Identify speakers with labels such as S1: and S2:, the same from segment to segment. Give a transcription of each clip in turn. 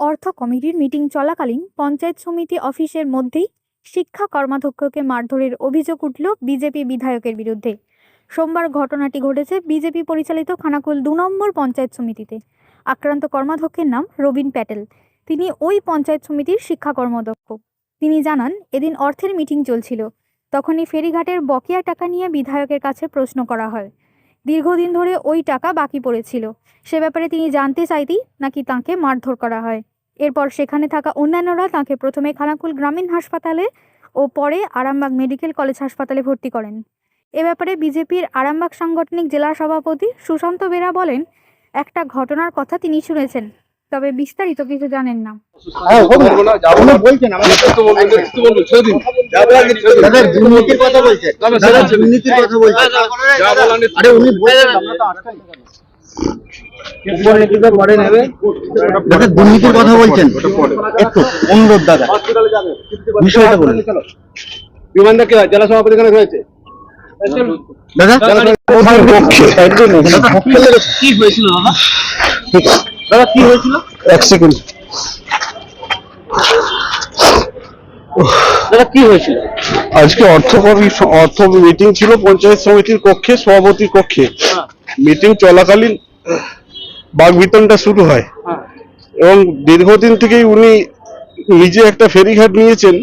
S1: অর্থ কমিটির মিটিং চলাকালীন পঞ্চায়েত সমিতি অফিসের মধ্যেই শিক্ষা কর্মাধ্যক্ষকে মারধরের অভিযোগ উঠল বিজেপি বিধায়কের বিরুদ্ধে। সোমবার ঘটনাটি ঘটেছে বিজেপি পরিচালিত খানাকুল দু নম্বর পঞ্চায়েত সমিতিতে। আক্রান্ত কর্মাধ্যক্ষের নাম রবিন প্যাটেল। তিনি ওই পঞ্চায়েত সমিতির শিক্ষা কর্মাধ্যক্ষ। তিনি জানান, এদিন অর্থের মিটিং চলছিল। তখনই ফেরিঘাটের বকেয়া টাকা নিয়ে বিধায়কের কাছে প্রশ্ন করা হয়। দীর্ঘদিন ধরে ওই টাকা বাকি পড়েছিল। সে ব্যাপারে তিনি জানতে চাইতেই নাকি তাকে মারধর করা হয়। এরপর সেখানে থাকা অন্যান্যরা তাকে প্রথমে খানাকুল গ্রামীণ হাসপাতালে ও পরে আরামবাগ মেডিকেল কলেজ হাসপাতালে ভর্তি করেন। এ ব্যাপারে বিজেপির আরামবাগ সাংগঠনিক জেলা সভাপতি সুশান্ত বেরা বলেন, একটা ঘটনার কথা তিনি শুনেছেন। তবে বিস্তারিত কিছু জানেন না
S2: হ্যাঁ, দুর্নীতির কথা বলছেন একটু অনুরোধ দাদা বিষয়টা বলুন
S3: বিমানটা কে জেলা সভাপতি এখানে রয়েছে
S2: দাদা
S4: কি হয়েছিল দাদা
S2: দাদা কি হয়েছিল?
S4: এক সেকেন্ড।
S2: দাদা কি হয়েছিল?
S4: আজকে অর্থ অর্থ মিটিং ছিল পঞ্চায়েত সমিতির কক্ষে সভাপতির কক্ষে। মিটিং চলাকালীন বাগবিতনটা শুরু হয়। এবং দীর্ঘদিন থেকেই উনি নিজে একটা ফেরিঘাট নিয়েছেন।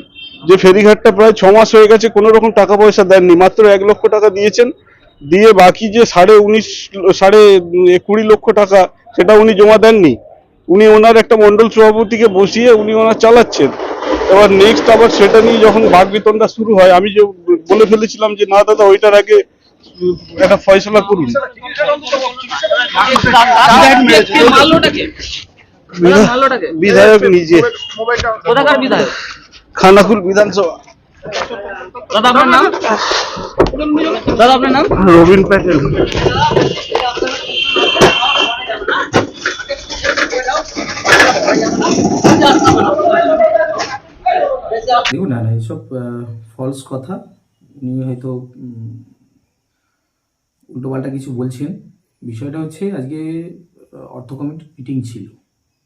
S4: যে ফেরিঘাটটা প্রায় ছ মাস হয়ে গেছে কোনো রকম টাকা পয়সা দেননি। মাত্র এক লক্ষ টাকা দিয়েছেন। দিয়ে বাকি যে সাড়ে উনিশ সাড়ে কুড়ি লক্ষ টাকা সেটা উনি জমা দেননি। উনি ওনার একটা মন্ডল সভাপতিকে বসিয়ে উনি ওনার চালাচ্ছেন। এবার নেক্সট আবার সেটা নিয়ে যখন বাগবিতনটা শুরু হয় আমি যে বলে ফেলেছিলাম যে না দাদা ওইটার আগে একটা ফয়সলা করুন। বিধায়ক নিজে। খানাকুল বিধানসভা।
S5: দাদা আপনার নাম? দাদা আপনার নাম?
S4: রবীন প্যাটেল।
S6: দেখুন না না এসব ফলস কথা উনি হয়তো উল্টোপাল্টা কিছু বলছেন। বিষয়টা হচ্ছে আজকে অর্থ কমিটির মিটিং ছিল।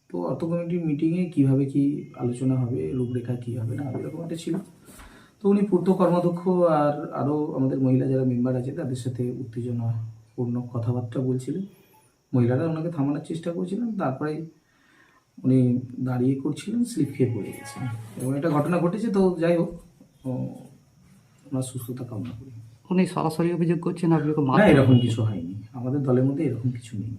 S6: তো অর্থ কমিটির মিটিংয়ে কীভাবে কি আলোচনা হবে রূপরেখা কি হবে না এরকম একটা ছিল। তো উনি পূর্ত কর্মাধ্যক্ষ আর আরও আমাদের মহিলা যারা মেম্বার আছে তাদের সাথে উত্তেজনাপূর্ণ কথাবার্তা বলছিলেন। মহিলারা ওনাকে থামানোর চেষ্টা করছিলেন তারপরে উনি দাঁড়িয়ে করছিলেন স্লিপ খেয়ে পড়ে গেছেন। এবং একটা ঘটনা ঘটেছে তো যাই হোক ওনার সুস্থতা কামনা করি।
S5: উনি সরাসরি অভিযোগ করছেন আপনি
S6: না এরকম কিছু হয়নি। আমাদের দলের মধ্যে এরকম কিছু নেই।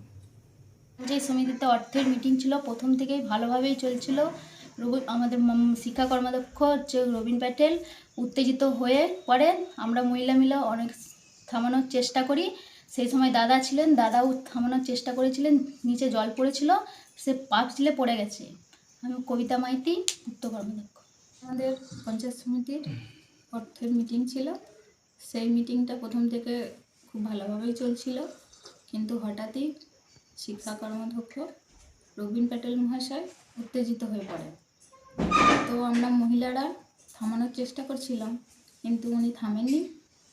S7: যে সমিতিতে অর্থের মিটিং ছিল প্রথম থেকেই ভালোভাবেই চলছিল। রবি, আমাদের শিক্ষা কর্মাধ্যক্ষ হচ্ছে রবীন প্যাটেল। উত্তেজিত হয়ে পড়ে আমরা মহিলা মিলে অনেক থামানোর চেষ্টা করি। সেই সময় দাদা ছিলেন, দাদাও থামানোর চেষ্টা করেছিলেন। নিচে জল পড়েছিল, সে পা ছিলে পড়ে গেছে। আমি কবিতা মাইতি উত্ত কর্মাধ্যক্ষ। আমাদের পঞ্চায়েত সমিতির অর্থের মিটিং ছিল। সেই মিটিংটা প্রথম থেকে খুব ভালোভাবেই চলছিল। কিন্তু হঠাৎই শিক্ষা কর্মাধ্যক্ষ রবীন প্যাটেল মহাশয় উত্তেজিত হয়ে পড়ে তো আমরা মহিলারা থামানোর চেষ্টা করছিলাম, কিন্তু উনি থামেননি।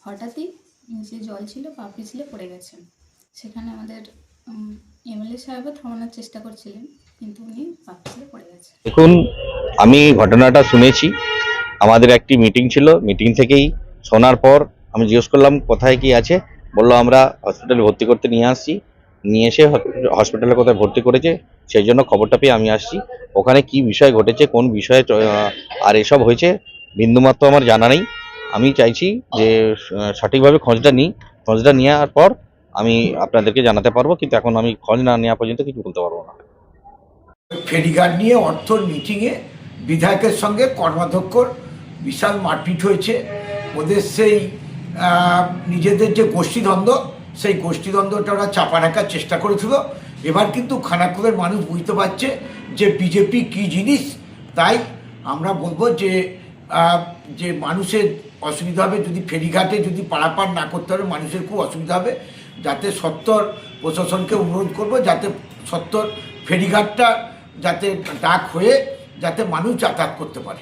S7: হঠাৎই নিচে জল ছিল পা পিছলে পড়ে গেছেন সেখানে আমাদের এমএলএ সাহেবও থামানোর চেষ্টা করছিলেন, কিন্তু উনি পা পিছলে পড়ে গেছেন
S8: দেখুন, আমি ঘটনাটা শুনেছি। আমাদের একটি মিটিং ছিল, মিটিং থেকেই শোনার পর আমি জিজ্ঞেস করলাম, কোথায় কি আছে? বলল, আমরা হসপিটালে ভর্তি করতে নিয়ে আসছি। নিয়ে এসে হসপিটালে কোথায় ভর্তি করেছে, সেই জন্য খবরটা পেয়ে আমি আসছি। ওখানে কি বিষয় ঘটেছে, কোন বিষয়ে আর এসব হয়েছে, বিন্দুমাত্র আমার জানা নেই। আমি চাইছি যে সঠিকভাবে খোঁজটা নিই। খোঁজটা নেওয়ার পর আমি আপনাদেরকে জানাতে পারব, কিন্তু এখন আমি খোঁজ না নেওয়া পর্যন্ত কিছু বলতে পারব না।
S9: ফেরিঘাট নিয়ে অর্থর মিটিংয়ে বিধায়কের সঙ্গে কর্মাধ্যক্ষর বিশাল মারপিট হয়েছে। ওদের সেই নিজেদের যে গোষ্ঠীদ্বন্দ্ব সেই গোষ্ঠীদ্বন্দ্বটা ওরা চাপা রাখার চেষ্টা করেছিল। এবার কিন্তু খানাকুলের মানুষ বুঝতে পারছে যে বিজেপি কী জিনিস। তাই আমরা বলব যে যে মানুষের অসুবিধা হবে, যদি ফেরিঘাটে যদি পারাপার না করতে পারে, মানুষের খুব অসুবিধা হবে। যাতে সত্তর প্রশাসনকে অনুরোধ করব, যাতে সত্তর ফেরিঘাটটা যাতে ডাক হয়ে, যাতে মানুষ যাতায়াত করতে পারে।